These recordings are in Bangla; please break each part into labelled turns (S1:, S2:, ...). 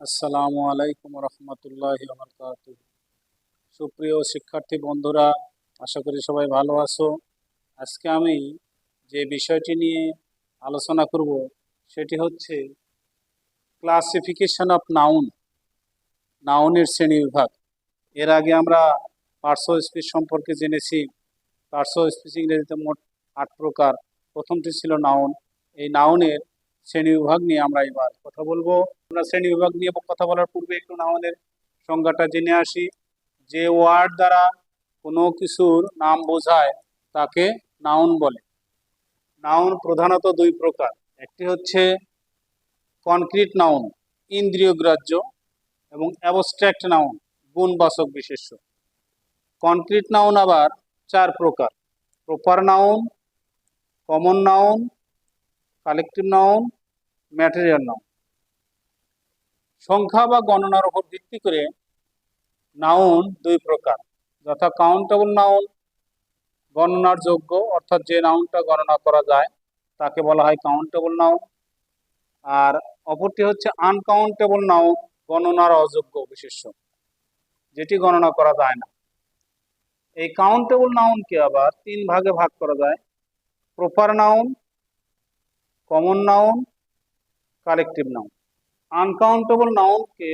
S1: আসসালামু আলাইকুম রহমতুল্লাহ সুপ্রিয় শিক্ষার্থী বন্ধুরা, আশা করি সবাই ভালো আছো। আজকে আমি যে বিষয়টি নিয়ে আলোচনা করব, সেটি হচ্ছে ক্লাসিফিকেশন অফ নাউন নাউনের শ্রেণি বিভাগ। এর আগে আমরা পার্শ্ব স্পিচ সম্পর্কে জেনেছি। পার্শ্ব স্পিচ ইংরেজিতে মোট আট প্রকার। প্রথমটি ছিল নাউন এই নাউনের শ্রেণি বিভাগ নিয়ে আমরা এবার কথা বলব। আমরা শ্রেণি বিভাগ নিয়ে কথা বলার পূর্বে একটু নাউনের সংজ্ঞাটা জেনে আসি। যে ওয়ার্ড দ্বারা কোনো কিছুর নাম বোঝায় তাকে নাউন বলে। নাউন প্রধানত দুই প্রকার। একটি হচ্ছে কনক্রিট নাউন, ইন্দ্রিয় গ্রাহ্য এবং অ্যাবস্ট্রাক্ট নাউন, গুণবাচক বিশেষ্য। কনক্রিট নাউন আবার চার প্রকার। Proper noun, common noun, collective noun, material noun. সংখ্যা বা গণনার উপর ভিত্তি করে নাউন দুই প্রকার, যথা কাউন্টেবল নাউন, গণনার যোগ্য, অর্থাৎ যে নাউনটা গণনা করা যায়, তাকে বলা হয় কাউন্টেবল নাউন। আর অপরটি হচ্ছে আনকাউন্টেবল নাউন, গণনার অযোগ্য বিশেষ্য, যেটি গণনা করা যায় না। এই কাউন্টেবল নাউনকে আবার তিন ভাগে ভাগ করা যায় proper noun common noun collective noun. Uncountable নাউনকে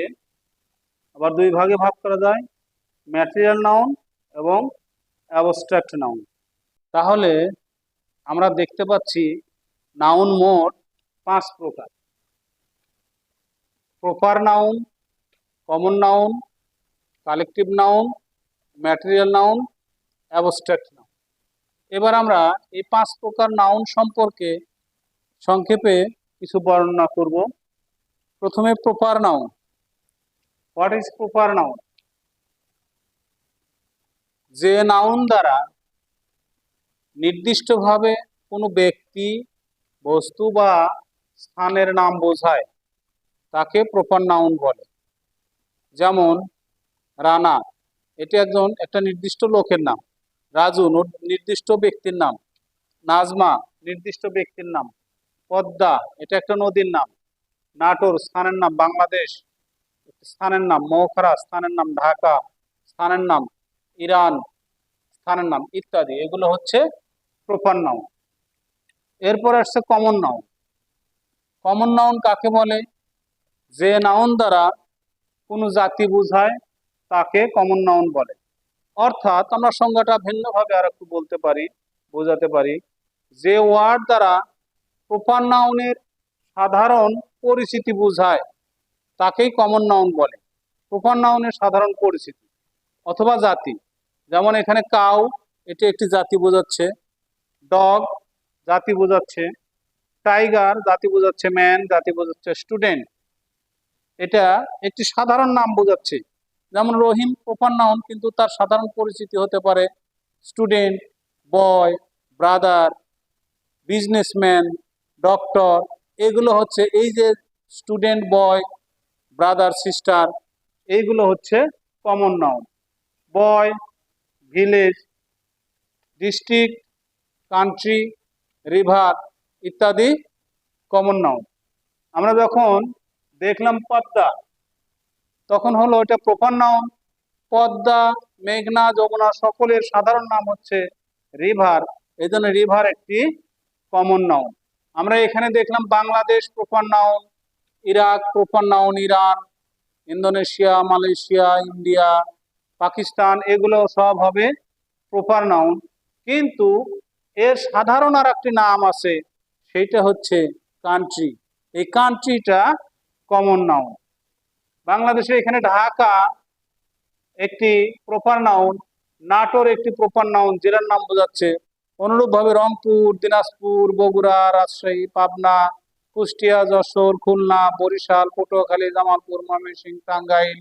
S1: আবার দুই ভাগে ভাগ করা যায় ম্যাটেরিয়াল নাউন এবং অ্যাবস্ট্রাক্ট নাউন তাহলে আমরা দেখতে পাচ্ছি নাউন মোট পাঁচ প্রকার। Proper noun common noun collective noun material noun abstract noun এবার আমরা এই পাঁচ প্রকার নাউন সম্পর্কে সংক্ষেপে কিছু বর্ণনা করব। প্রথমে proper noun. What is proper noun যে নাউন দ্বারা নির্দিষ্টভাবে কোনো ব্যক্তি বস্তু বা স্থানের নাম বোঝায় তাকে প্রপার নাউন বলে। যেমন রানা এটি একজন একটা নির্দিষ্ট লোকের নাম। রাজু নির্দিষ্ট ব্যক্তির নাম। নাজমা নির্দিষ্ট ব্যক্তির নাম। পদ্মা এটা একটা নদীর নাম। নাটোর স্থানের নাম বাংলাদেশ, স্থানের নাম মৌখরা, স্থানের নাম ঢাকা, স্থানের নাম ইরান, স্থানের নাম ইত্যাদি। এগুলো হচ্ছে প্রপার নাউন। এরপর আসছে কমন নাউন কমন নাউন কাকে বলে? যে নাউন দ্বারা কোনো জাতি বোঝায়, তাকে কমন নাউন বলে। অর্থাৎ আমরা সংজ্ঞাটা ভিন্নভাবে আর একটু বলতে পারি, বোঝাতে পারি। যে ওয়ার্ড দ্বারা প্রপার নাউনের সাধারণ পরিচিতি বোঝায়, তাকেই কমন নাউন বলে। প্রপার নাউনের সাধারণ পরিচিতি অথবা জাতি। যেমন এখানে কাউ এটি একটি জাতি বোঝাচ্ছে। ডগ জাতি বোঝাচ্ছে। টাইগার জাতি বোঝাচ্ছে ম্যান জাতি বোঝাচ্ছে স্টুডেন্ট এটা একটি সাধারণ নাম বোঝাচ্ছে। যেমন রহিম প্রপার নাউন কিন্তু তার সাধারণ পরিচিতি হতে পারে। Student boy brother businessman doctor এগুলো হচ্ছে এই যে স্টুডেন্ট বয় ব্রাদার সিস্টার এইগুলো হচ্ছে common noun boy village district country river ইত্যাদি কমন নাউন আমরা যখন দেখলাম পদ্মা, তখন হলো এটা প্রপার নাউন পদ্মা, মেঘনা, যমুনা সকলের সাধারণ নাম হচ্ছে রিভার এই জন্য রিভার একটি কমন নাউন আমরা এখানে দেখলাম Bangladesh proper noun, Iraq proper noun, Iran, Indonesia, Malaysia, India, Pakistan, এগুলো সব হবে প্রপার নাউন। কিন্তু এর সাধারণ আর একটি নাম আছে, সেইটা হচ্ছে কান্ট্রি এই কান্ট্রিটা কমন নাউন বাংলাদেশে এখানে ঢাকা একটি প্রপার নাউন, নাটোর একটি প্রপার নাউন, জেলার নাম বোঝাচ্ছে অনুরূপভাবে রংপুর, দিনাজপুর, বগুড়া, রাজশাহী, পাবনা, কুষ্টিয়া, যশোর, খুলনা, বরিশাল, পটুয়াখালী, জামালপুর, ময়মনসিংহ, টাঙ্গাইল,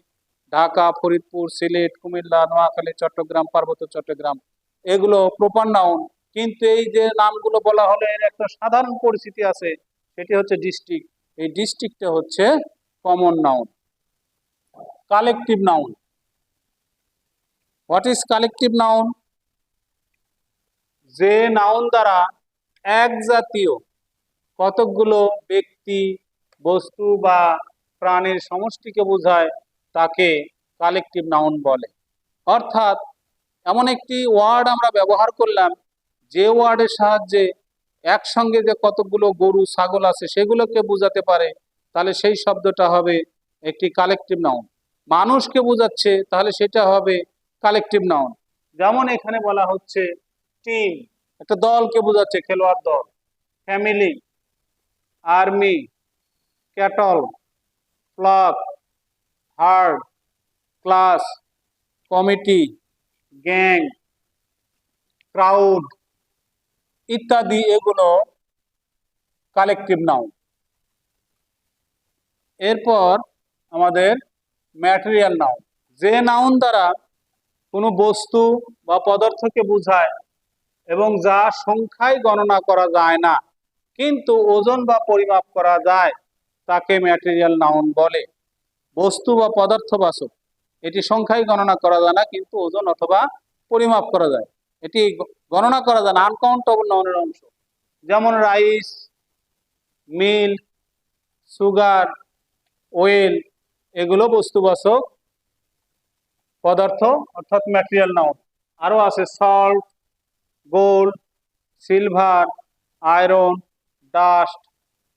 S1: ঢাকা, ফরিদপুর, সিলেট, কুমিল্লা, নোয়াখালী, চট্টগ্রাম, পার্বত্য চট্টগ্রাম। এগুলো প্রপার নাউন কিন্তু এই যে নামগুলো বলা হলে এর একটা সাধারণ পরিস্থিতি আছে, সেটি হচ্ছে ডিস্ট্রিক্ট এই ডিস্ট্রিক্টটা হচ্ছে common noun collective noun what is collective noun যে নাউন দ্বারা এক জাতীয় কতকগুলো ব্যক্তি, বস্তু বা প্রাণের সমষ্টিকে বোঝায়, তাকে কালেকটিভ নাউন বলে। অর্থাৎ এমন একটি ওয়ার্ড আমরা ব্যবহার করলাম, যে ওয়ার্ডের সাহায্যে একসঙ্গে যে কতগুলো গরু, ছাগল আছে, সেগুলোকে বোঝাতে পারে, তাহলে সেই শব্দটা হবে একটি কালেকটিভ নাউন। মানুষকে বোঝাচ্ছে, তাহলে সেটা হবে কালেকটিভ নাউন। যেমন এখানে বলা হচ্ছে টিম একটা দলকে বোঝাচ্ছে, খেলোয়াড় দল। Family army cattle flock herd class committee gang crowd ইত্যাদি এগুলো কালেকটিভ নাউন এরপর আমাদের ম্যাটেরিয়াল নাউন যে নাউন দ্বারা কোনো বস্তু বা পদার্থকে বোঝায় এবং যা সংখ্যায় গণনা করা যায় না, কিন্তু ওজন বা পরিমাপ করা যায়, তাকে ম্যাটেরিয়াল নাউন বলে। বস্তু বা পদার্থবাচক এটি সংখ্যায় গণনা করা যায় না, কিন্তু ওজন অথবা পরিমাপ করা যায়। এটি গণনা করা যায় না আনকাউন্টেবল নাউনের অংশ। যেমন রাইস মিল্ক সুগার ওয়েল এগুলো বস্তুবাচক পদার্থ, অর্থাৎ ম্যাটেরিয়াল নাউন আরও আছে salt gold, silver, iron, dust,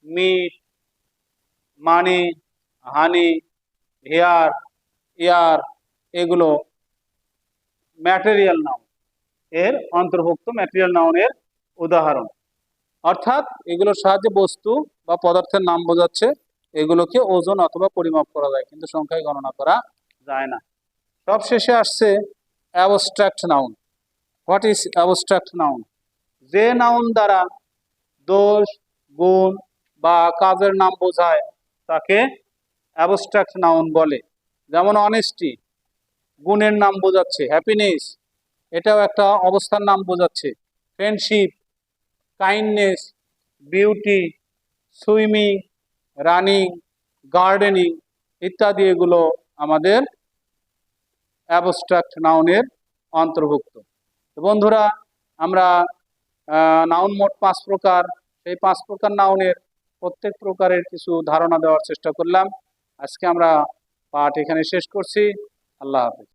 S1: meat, money, honey, hair, air, এগুলো ম্যাটেরিয়াল নাউন এর অন্তর্ভুক্ত, ম্যাটেরিয়াল নাউনের উদাহরণ। অর্থাৎ এগুলোর সাহায্যে বস্তু বা পদার্থের নাম বোঝাচ্ছে, এগুলোকে ওজন অথবা পরিমাপ করা যায়, কিন্তু সংখ্যায় গণনা করা যায় না। সব শেষে আসছে abstract noun what is abstract noun যে নাউন দ্বারা দোষ, গুণ বা কাজের নাম বোঝায়, তাকে অ্যাবস্ট্রাক্ট নাউন বলে। যেমন অনেস্টি গুণের নাম বোঝাচ্ছে। হ্যাপিনেস এটাও একটা অবস্থার নাম বোঝাচ্ছে। Friendship kindness beauty swimming running gardening ইত্যাদি এগুলো আমাদের অ্যাবস্ট্রাক্ট নাউনের অন্তর্ভুক্ত। তো বন্ধুরা, আমরা নাউন মোট পাঁচ প্রকার। সেই পাঁচ প্রকার নাউনের প্রত্যেক প্রকারের কিছু ধারণা দেওয়ার চেষ্টা করলাম। আজকে আমরা পাঠ এখানে শেষ করছি। আল্লাহ হাফেজ।